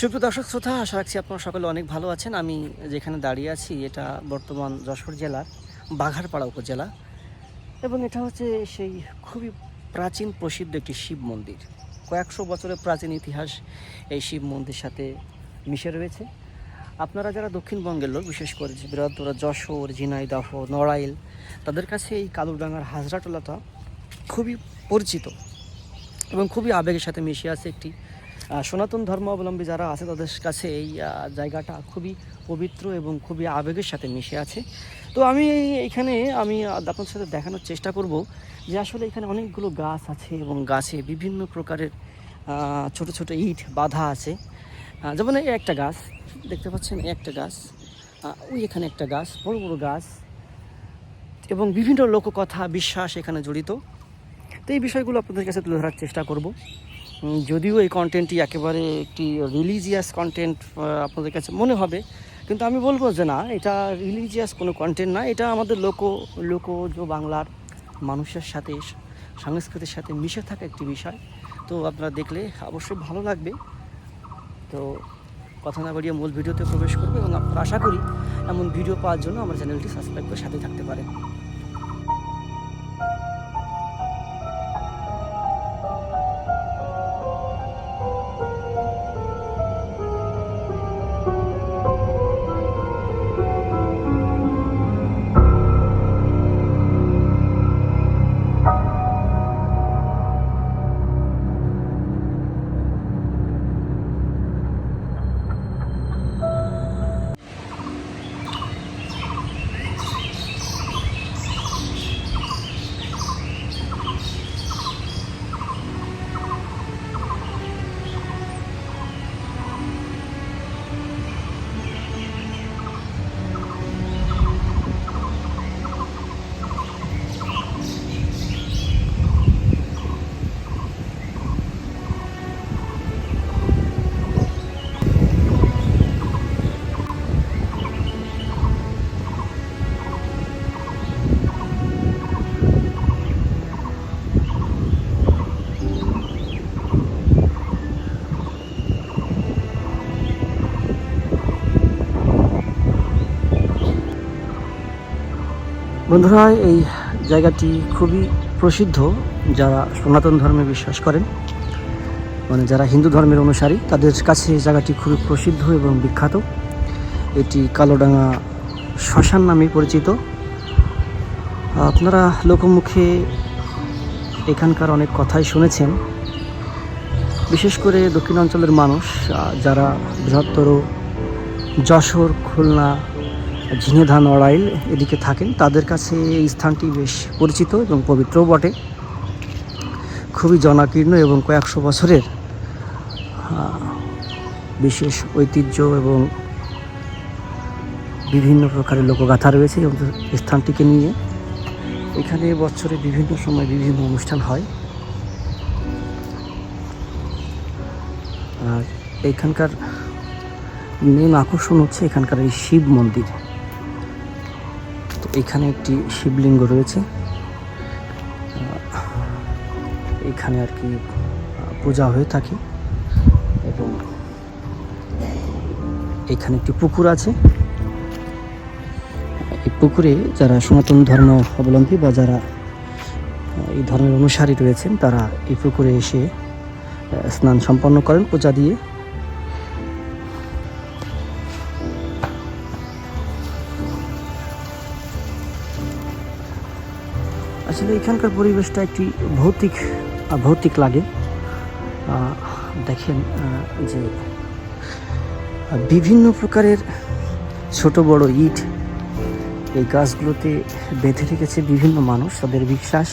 সুপ্রিয় দর্শক, শ্রোতা, আশা রাখছি আপনারা সকলে অনেক ভালো আছেন। আমি যেখানে দাঁড়িয়ে আছি, এটা বর্তমান যশোর জেলার বাঘারপাড়া উপজেলা এবং এটা হচ্ছে সেই খুবই প্রাচীন প্রসিদ্ধ একটি শিব মন্দির। কয়েকশো বছরের প্রাচীন ইতিহাস এই শিব মন্দির সাথে মিশে রয়েছে। আপনারা যারা দক্ষিণবঙ্গের লোক, বিশেষ করে বৃহত্তর যশোর, ঝিনাইদহ, নড়াইল, তাদের কাছে এই কালুরডাঙ্গার হাজরাটোলাটা খুবই পরিচিত এবং খুবই আবেগের সাথে মিশে আছে একটি সনাতন ধর্মাবলম্বী যারা আছে, তাদের কাছে এই জায়গাটা খুবই পবিত্র এবং খুবই আবেগের সাথে মিশে আছে। তো আমি এইখানে আমি আপনার সাথে দেখানোর চেষ্টা করব যে আসলে এখানে অনেকগুলো গাছ আছে এবং গাছে বিভিন্ন প্রকারের ছোট ছোট ইট বাঁধা আছে। যেমন এই একটা গাছ, দেখতে পাচ্ছেন একটা গাছ ওই এখানে একটা গাছ, বড় বড় গাছ এবং বিভিন্ন লোককথা, বিশ্বাস এখানে জড়িত। তো এই বিষয়গুলো আপনাদের কাছে তুলে ধরার চেষ্টা করব। যদিও এই কন্টেন্টটি একেবারে একটি রিলিজিয়াস কন্টেন্ট আপনাদের কাছে মনে হবে, কিন্তু আমি বলব যে না, এটা রিলিজিয়াস কোনো কন্টেন্ট না, এটা আমাদের লোক লোকজ বাংলার মানুষের সাথে, সংস্কৃতির সাথে মিশে থাকা একটি বিষয়। তো আপনারা দেখলে অবশ্যই ভালো লাগবে। তো কথা না বাড়িয়ে মূল ভিডিওতে প্রবেশ করবে এবং আশা করি এমন ভিডিও পাওয়ার জন্য আমার চ্যানেলটি সাবস্ক্রাইব করে সাথে থাকতে পারেন। বন্ধুরা, এই জায়গাটি খুবই প্রসিদ্ধ যারা সনাতন ধর্মে বিশ্বাস করেন। মানে যারা হিন্দু ধর্মের অনুসারী, তাদের কাছে এই জায়গাটি খুবই প্রসিদ্ধ এবং বিখ্যাত। এটি কালোডাঙ্গা শ্মশান নামে পরিচিত। আপনারা লোকমুখে এখানকার অনেক কথাই শুনেছেন। বিশেষ করে দক্ষিণাঞ্চলের মানুষ যারা বৃহত্তর যশোর, খুলনা ঝিঙেধা নড়াইল এদিকে থাকেন। তাদের কাছে এই স্থানটি বেশ পরিচিত এবং পবিত্রও বটে। খুবই জনাকীর্ণ এবং কয়েকশো বছরের বিশেষ ঐতিহ্য এবং বিভিন্ন প্রকারের লোকগাথা রয়েছে এবং স্থানটিকে নিয়ে। এখানে বছরে বিভিন্ন সময় বিভিন্ন অনুষ্ঠান হয়। আর এখানকার মেন আকর্ষণ হচ্ছে এখানকার এই শিব মন্দির। এখানে একটি শিবলিঙ্গ রয়েছে। এখানে আর কি পূজা হয়ে থাকে এবং এখানে একটি পুকুর আছে। এই পুকুরে যারা সনাতন ধর্ম অবলম্বী বা যারা এই ধর্মের অনুসারী রয়েছেন, তারা এই পুকুরে এসে স্নান সম্পন্ন করেন, পূজা দিয়ে। আসলে এখানকার পরিবেশটা একটি ভৌতিক ভৌতিক লাগে। দেখেন যে, বিভিন্ন প্রকারের ছোট বড় ইট, এই গাছগুলোতে বেঁধে রেখেছে বিভিন্ন মানুষ, তাদের বিশ্বাস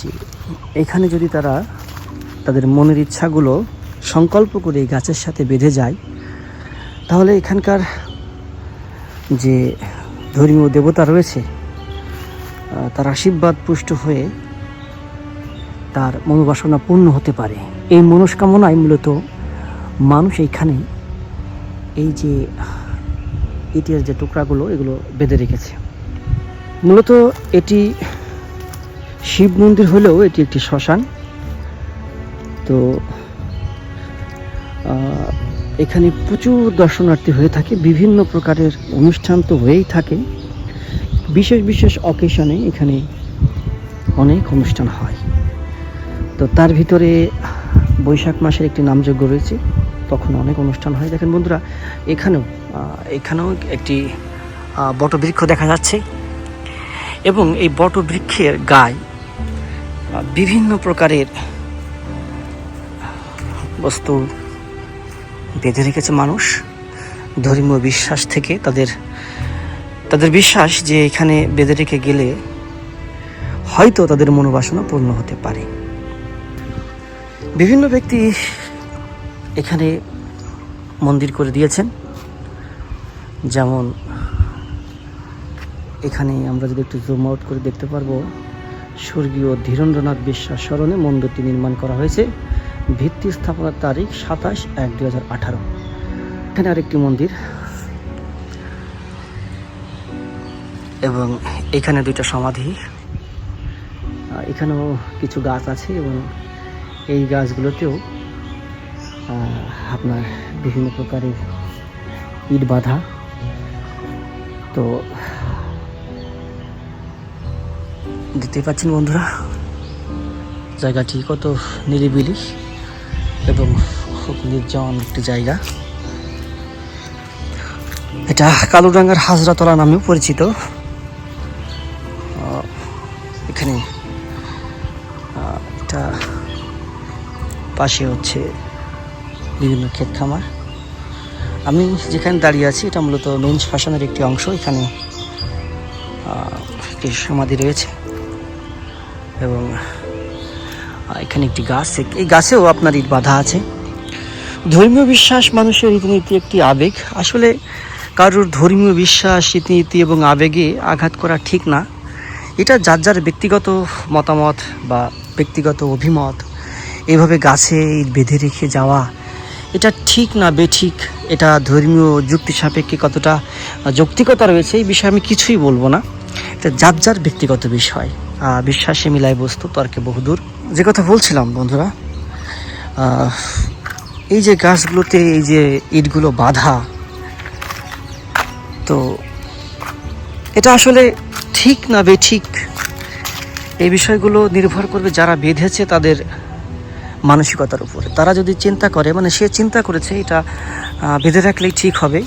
যে এখানে যদি তারা তাদের মনের ইচ্ছাগুলো সংকল্প করে এই গাছের সাথে বেঁধে যায়, তাহলে এখানকার যে ধর্মীয় দেবতা রয়েছে তার আশীর্বাদ পুষ্ট হয়ে তার মনোবাসনা পূর্ণ হতে পারে। এই মনস্কামনায় মূলত মানুষ এইখানে এই যে, ইটের যে টুকরাগুলো, এগুলো বেঁধে রেখেছে। মূলত এটি শিব মন্দির হলেও এটি একটি শ্মশান। তো এখানে প্রচুর দর্শনার্থী হয়ে থাকে, বিভিন্ন প্রকারের অনুষ্ঠান তো হয়েই থাকে। বিশেষ বিশেষ অকেশনে এখানে অনেক অনুষ্ঠান হয়। তো তার ভিতরে বৈশাখ মাসের একটি নামযজ্ঞ রয়েছে। তখন অনেক অনুষ্ঠান হয়। দেখেন বন্ধুরা, এখানেও এখানেও একটি বটবৃক্ষ দেখা যাচ্ছে। এবং এই বটবৃক্ষের গায়ে বিভিন্ন প্রকারের বস্তু বেঁধে রেখেছে মানুষ। ধর্মীয় বিশ্বাস থেকে তাদের তাদের বিশ্বাস যে এখানে বেঁধে রেখে গেলে হয়তো তাদের মনোবাসনা পূর্ণ হতে পারে। বিভিন্ন ব্যক্তি এখানে মন্দির করে দিয়েছেন। যেমন এখানে আমরা যদি একটু জুম আউট করে দেখতে পারব, স্বর্গীয় ধীরেন্দ্রনাথ বিশ্বাস স্মরণে মন্দিরটি নির্মাণ করা হয়েছে। ভিত্তি স্থাপনার তারিখ সাতাশ এক দু হাজার আঠারো। এখানে আরেকটি মন্দির এবং এখানে দুইটা সমাধি। এখানেও কিছু গাছ আছে এবং এই গাছগুলোতেও আপনার বিভিন্ন প্রকারের ইট বাঁধা। তো দেখতে পাচ্ছেন বন্ধুরা, জায়গাটি কত নিরিবিলি এবং খুব নির্জন একটি জায়গা। এটা কালুডাঙ্গার হাজরাতলা নামেও পরিচিত। এখানে এটা পাশে হচ্ছে বিভিন্ন ক্ষেত খামার। আমি যেখানে দাঁড়িয়ে আছি, এটা মূলত নুন শাসনের একটি অংশ। এখানে একটি সমাধি রয়েছে এবং এখানে একটি গাছ। এই গাছেও আপনার ইট বাঁধা আছে। ধর্মীয় বিশ্বাস মানুষের রীতিনীতি একটি আবেগ। আসলে কারোর ধর্মীয় বিশ্বাস, রীতিনীতি এবং আবেগে আঘাত করা ঠিক না। এটা যার যার ব্যক্তিগত মতামত বা ব্যক্তিগত অভিমত, এভাবে গাছে বেঁধে রেখে যাওয়া, এটা ঠিক না বেঠিক, এটা ধর্মীয় যুক্তি সাপেক্ষে কতটা যৌক্তিকতা রয়েছে, এই বিষয়ে আমি কিছুই বলব না। এটা যার যার ব্যক্তিগত বিষয় বিশ্বাসে মিলায় বস্তু, তর্কে বহুদূর। যে কথা বলছিলাম বন্ধুরা এই যে গাছগুলোতে এই যে ইটগুলো বাঁধা, তো এটা আসলে ঠিক না বেঠিক এই বিষয়গুলো নির্ভর করবে যারা বেঁধেছে তাদের মানসিকতার উপরে। তারা যদি চিন্তা করে মানে সে চিন্তা করেছে এটা বেঁধে রাখলেই ঠিক হবে,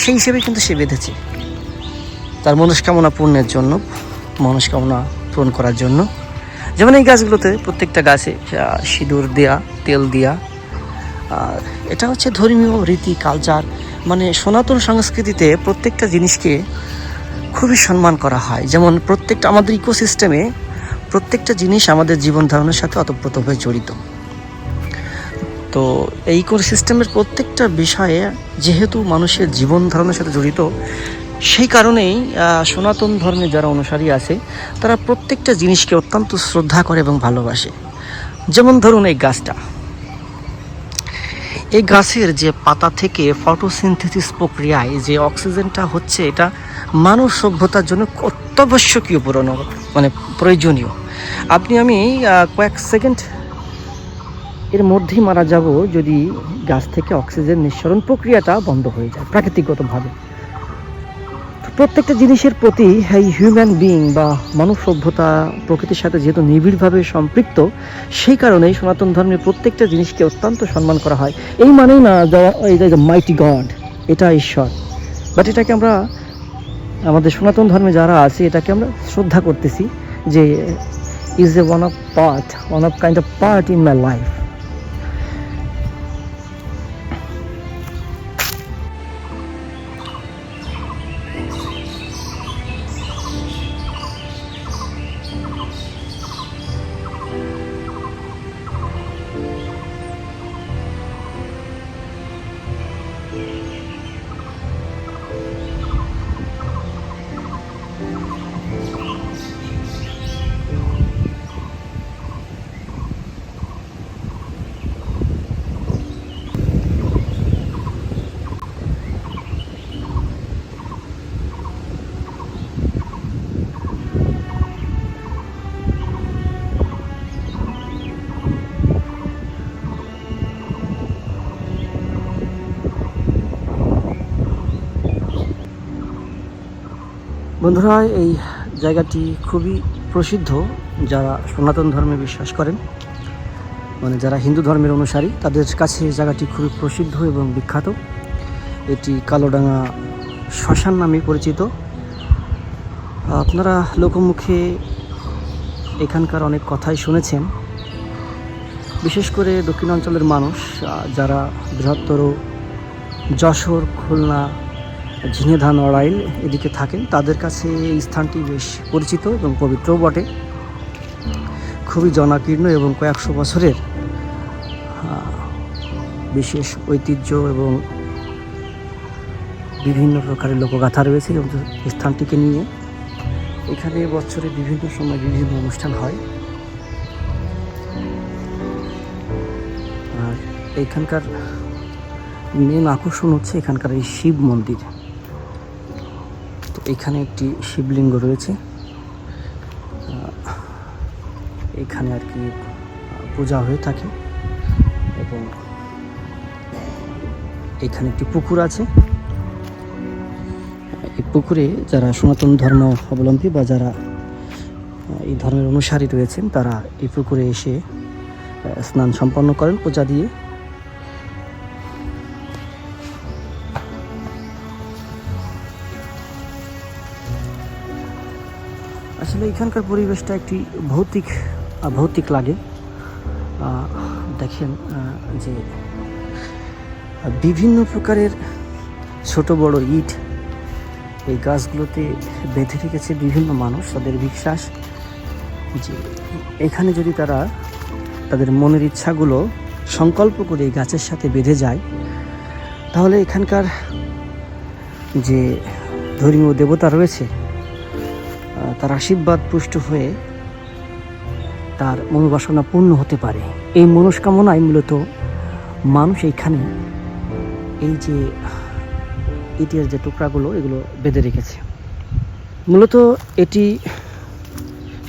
সেই হিসেবে কিন্তু সে বেঁধেছে। তার মনস্কামনা পূর্ণের জন্য, মনস্কামনা পূরণ করার জন্য। যেমন এই গাছগুলোতে প্রত্যেকটা গাছে সিঁদুর দেয়া, তেল দেয়া আর এটা হচ্ছে ধর্মীয় রীতি, কালচার মানে সনাতন সংস্কৃতিতে প্রত্যেকটা জিনিসকে খুবই সম্মান করা হয়। যেমন প্রত্যেকটা আমাদের ইকোসিস্টেমে প্রত্যেকটা জিনিস আমাদের জীবন ধারণের সাথে অতপ্রতভাবে জড়িত। তো এই ইকোসিস্টেমের প্রত্যেকটা বিষয়ে যেহেতু মানুষের জীবন ধারণের সাথে জড়িত, সেই কারণেই সনাতন ধর্মের যারা অনুসারী আছে, তারা প্রত্যেকটা জিনিসকে অত্যন্ত শ্রদ্ধা করে এবং ভালোবাসে। যেমন ধরুন এই গাছটা। এই গাছের যে পাতা থেকে ফটোসিনথেসিস প্রক্রিয়ায় যে অক্সিজেনটা হচ্ছে, এটা মানব সভ্যতার জন্য অত্যাবশ্যকীয় পুরনো মানে প্রয়োজনীয়। আপনি আমি কয়েক সেকেন্ড এর মধ্যেই মারা যাব যদি গাছ থেকে অক্সিজেন নিঃসরণ প্রক্রিয়াটা বন্ধ হয়ে যায়, প্রাকৃতিকগতভাবে। প্রত্যেকটা জিনিসের প্রতি এই হিউম্যান বিইং বা মানব সভ্যতা প্রকৃতির সাথে যেহেতু নিবিড়ভাবে সম্পৃক্ত, সেই কারণেই সনাতন ধর্মের প্রত্যেকটা জিনিসকে অত্যন্ত সম্মান করা হয়। এই মানেই না এই মাইটি গড এটা ঈশ্বর। বাট এটাকে আমরা, আমাদের সনাতন ধর্মে যারা আছে, এটাকে আমরা শ্রদ্ধা করতেছি যে is a one of part one of kind of part in my life বন্ধুরা, এই জায়গাটি খুবই প্রসিদ্ধ যারা সনাতন ধর্মে বিশ্বাস করেন। মানে যারা হিন্দু ধর্মের অনুসারী, তাদের কাছে এই জায়গাটি খুবই প্রসিদ্ধ এবং বিখ্যাত। এটি কালোডাঙ্গা শ্মশান নামে পরিচিত। আপনারা লোকমুখে এখানকার অনেক কথাই শুনেছেন। বিশেষ করে দক্ষিণাঞ্চলের মানুষ যারা বৃহত্তর যশোর, খুলনা ঝিনেধান অড়াইল এদিকে থাকেন। তাদের কাছে এই স্থানটি বেশ পরিচিত এবং পবিত্রও বটে। খুবই জনাকীর্ণ এবং কয়েকশো বছরের বিশেষ ঐতিহ্য এবং বিভিন্ন প্রকারের লোকগাথা রয়েছে এবং স্থানটিকে নিয়ে। এখানে বছরে বিভিন্ন সময় বিভিন্ন অনুষ্ঠান হয়। আর এখানকার মেন আকর্ষণ হচ্ছে এখানকার এই শিব মন্দির। এখানে একটি শিবলিঙ্গ রয়েছে। এখানে আর কি পূজা হয়ে থাকে এবং এখানে একটি পুকুর আছে। এই পুকুরে যারা সনাতন ধর্ম অবলম্বী বা যারা এই ধর্মের অনুসারী রয়েছেন, তারা এই পুকুরে এসে স্নান সম্পন্ন করেন, পূজা দিয়ে। আসলে এখানকার পরিবেশটা একটি ভৌতিক ভৌতিক লাগে। দেখেন যে বিভিন্ন প্রকারের ছোট বড় ইট এই গাছগুলোতে বেঁধে রেখেছে বিভিন্ন মানুষ তাদের বিশ্বাস যে এখানে যদি তারা তাদের মনের ইচ্ছাগুলো সংকল্প করে এই গাছের সাথে বেঁধে যায়, তাহলে এখানকার যে ধর্মীয় দেবতা রয়েছে তার আশীর্বাদ পুষ্ট হয়ে তার মনোবাসনা পূর্ণ হতে পারে। এই মনস্কামনায় মূলত মানুষ এইখানে এই যে, ইতিহাস যে টুকরাগুলো, এগুলো বেঁধে রেখেছে। মূলত এটি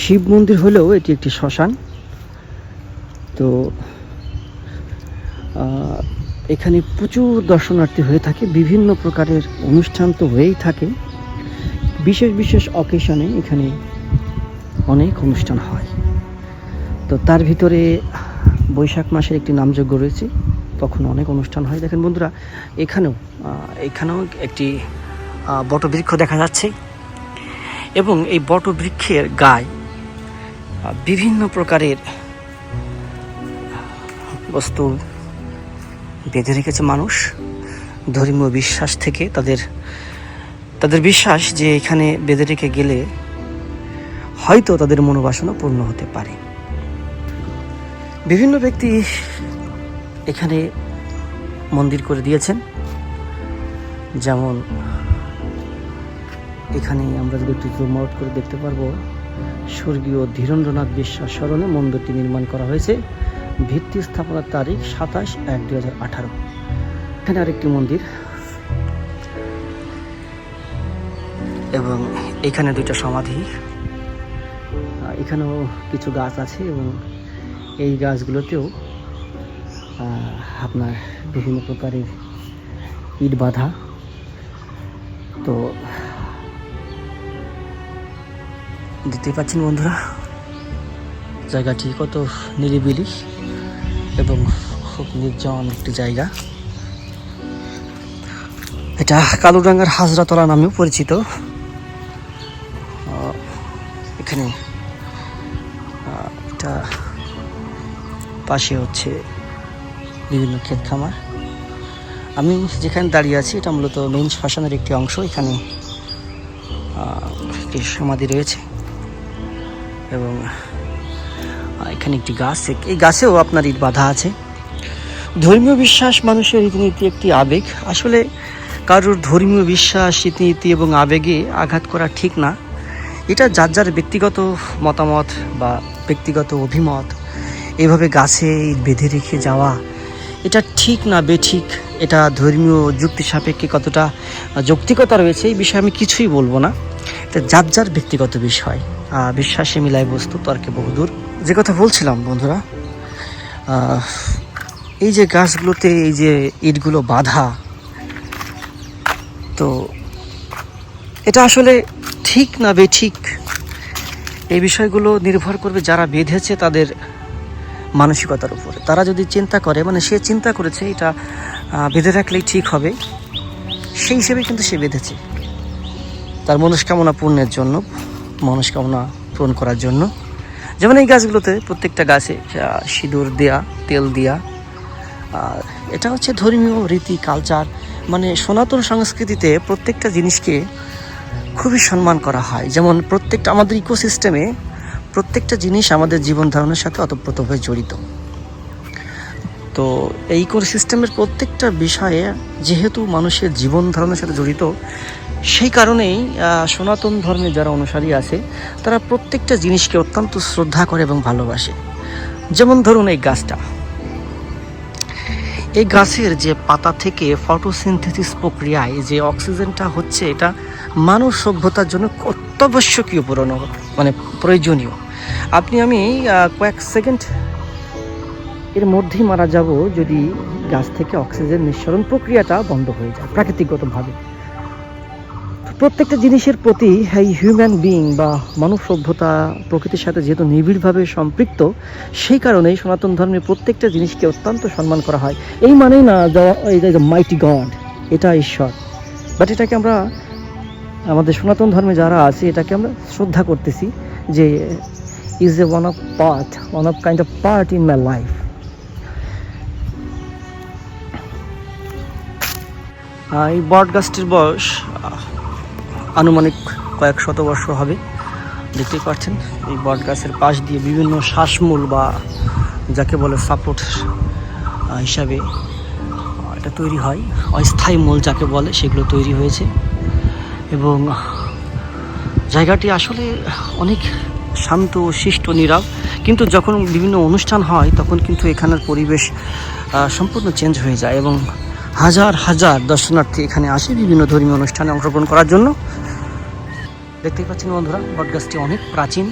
শিব মন্দির হলেও এটি একটি শ্মশান। তো এখানে প্রচুর দর্শনার্থী হয়ে থাকে, বিভিন্ন প্রকারের অনুষ্ঠান তো হয়েই থাকে। বিশেষ বিশেষ অকেশনে এখানে অনেক অনুষ্ঠান হয়। তো তার ভিতরে বৈশাখ মাসের একটি নামযজ্ঞ রয়েছে, তখন অনেক অনুষ্ঠান হয়। দেখেন বন্ধুরা, এখানেও এখানেও একটি বটবৃক্ষ দেখা যাচ্ছে এবং এই বটবৃক্ষের গায়ে বিভিন্ন প্রকারের বস্তু বেঁধে রেখেছে মানুষ। ধর্মীয় বিশ্বাস থেকে তাদের তাদের বিশ্বাস যে এখানে বেঁধে রেখে গেলে হয়তো তাদের মনোবাসনা পূর্ণ হতে পারে। বিভিন্ন ব্যক্তি এখানে মন্দির করে দিয়েছেন। যেমন এখানে আমরা যদি একটু জুম আউট করে দেখতে পারব, স্বর্গীয় ধীরেন্দ্রনাথ বিশ্বাস স্মরণে মন্দিরটি নির্মাণ করা হয়েছে। ভিত্তি স্থাপনার তারিখ সাতাশ এক আঠারো। এখানে আরেকটি মন্দির এবং এখানে দুইটা সমাধি। এখানেও কিছু গাছ আছে এবং এই গাছগুলোতেও আপনার বিভিন্ন প্রকারের ইট বাঁধা। তো দেখতে পাচ্ছেন বন্ধুরা, জায়গাটি কত নিরিবিলি এবং খুব নির্জন একটি জায়গা। এটা কালুডাঙ্গার হাজরাতলা নামেও পরিচিত। এখানে এটা পাশে হচ্ছে বিভিন্ন ক্ষেত খামার আমি যেখানে দাঁড়িয়ে আছি, এটা মূলত মেইন শ্মশানের একটি অংশ। এখানে একটি সমাধি রয়েছে। এবং এখানে একটি গাছ। এই গাছেও আপনার ইট বাঁধা আছে। ধর্মীয় বিশ্বাস মানুষের রীতিনীতি একটি আবেগ। আসলে কারোর ধর্মীয় বিশ্বাস, রীতিনীতি এবং আবেগে আঘাত করা ঠিক না। এটা যার যার ব্যক্তিগত মতামত বা ব্যক্তিগত অভিমত, এভাবে গাছে বেঁধে রেখে যাওয়া, এটা ঠিক না বেঠিক, এটা ধর্মীয় যুক্তি সাপেক্ষে কতটা যৌক্তিকতা রয়েছে এই বিষয়ে আমি কিছুই বলব না। এটা যার যার ব্যক্তিগত বিষয় বিশ্বাসে মিলায় বস্তু, তর্কে বহুদূর। যে কথা বলছিলাম বন্ধুরা এই যে গাছগুলোতে এই যে ইটগুলো বাঁধা, তো এটা আসলে ঠিক না বেঠিক? এই বিষয়গুলো নির্ভর করবে যারা বেঁধেছে তাদের মানসিকতার উপরে। তারা যদি চিন্তা করে মানে সে চিন্তা করেছে এটা বেঁধে রাখলেই ঠিক হবে, সেই হিসেবে কিন্তু সে বেঁধেছে। তার মনস্কামনা পূর্ণের জন্য, মনস্কামনা পূরণ করার জন্য। যেমন এই গাছগুলোতে প্রত্যেকটা গাছে সিঁদুর দেয়া, তেল দেয়া। আর এটা হচ্ছে ধর্মীয় রীতি কালচার মানে সনাতন সংস্কৃতিতে প্রত্যেকটা জিনিসকে খুবই সম্মান করা হয়। যেমন প্রত্যেকটা আমাদের ইকোসিস্টেমে প্রত্যেকটা জিনিস আমাদের জীবন ধারণের সাথে অতপ্রতভাবে জড়িত। তো এই ইকোসিস্টেমের প্রত্যেকটা বিষয়ে যেহেতু মানুষের জীবন ধারণের সাথে জড়িত, সেই কারণেই সনাতন ধর্মের যারা অনুসারী আছে, তারা প্রত্যেকটা জিনিসকে অত্যন্ত শ্রদ্ধা করে এবং ভালোবাসে। যেমন ধরুন এই গাছটা। এই গাছের যে পাতা থেকে ফটোসিনথেসিস প্রক্রিয়ায় যে অক্সিজেনটা হচ্ছে, এটা মানব সভ্যতার জন্য অত্যাবশ্যকীয় পুরনো মানে প্রয়োজনীয়। আপনি আমি কয়েক সেকেন্ড এর মধ্যেই মারা যাব যদি গাছ থেকে অক্সিজেন নিঃসরণ প্রক্রিয়াটা বন্ধ হয়ে যায়, প্রাকৃতিকগতভাবে। প্রত্যেকটা জিনিসের প্রতি এই হিউম্যান বিইং বা মানব সভ্যতা প্রকৃতির সাথে যেহেতু নিবিড়ভাবে সম্পৃক্ত, সেই কারণেই সনাতন ধর্মের প্রত্যেকটা জিনিসকে অত্যন্ত সম্মান করা হয়। এই মানেই না যে মাইটি গড এটা ঈশ্বর। বাট এটাকে আমরা, আমাদের সনাতন ধর্মে যারা আছে, এটাকে আমরা শ্রদ্ধা করতেছি যে is a one of part one of kind of part in my life এই বট গাছটির বয়স আনুমানিক কয়েক শত বর্ষ হবে। দেখতেই পাচ্ছেন, এই বট গাছের পাশ দিয়ে বিভিন্ন শ্বাসমূল বা যাকে বলে সাপোর্ট হিসাবে এটা তৈরি হয়। অস্থায়ী মূল যাকে বলে, সেগুলো তৈরি হয়েছে। এবং জায়গাটি আসলে অনেক শান্ত শিষ্ট নীরব। কিন্তু যখন বিভিন্ন অনুষ্ঠান হয়, তখন কিন্তু এখানের পরিবেশ সম্পূর্ণ চেঞ্জ হয়ে যায় এবং হাজার হাজার দর্শনার্থী এখানে আসে বিভিন্ন ধর্মীয় অনুষ্ঠানে অংশগ্রহণ করার জন্য। দেখতেই পাচ্ছেন বন্ধুরা বটগাছটি অনেক প্রাচীন।